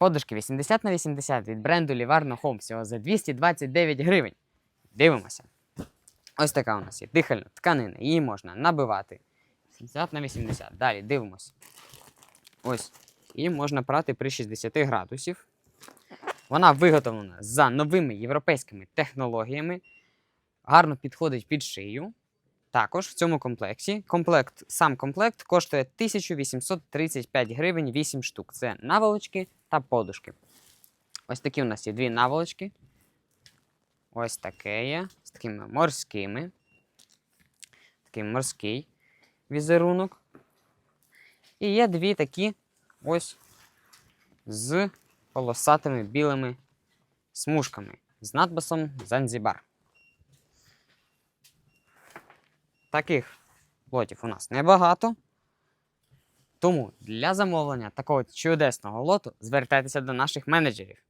Подушки 80 на 80 від бренду Livarno Home всього за 229 гривень. Дивимося. Ось така у нас є дихальна тканина. Її можна набивати 80 на 80. Далі дивимося. Ось. Її можна прати при 60 градусів. Вона виготовлена за новими європейськими технологіями. Гарно підходить під шию. Також в цьому комплекті комплект, сам комплект коштує 1835 гривень 8 штук. Це наволочки та подушки. Ось такі у нас є дві наволочки. Ось таке є. З такими морськими. Такий морський візерунок. І є дві такі ось з полосатими білими смужками з надписом Занзібар. Таких лотів у нас небагато. Тому для замовлення такого чудесного лоту звертайтеся до наших менеджерів.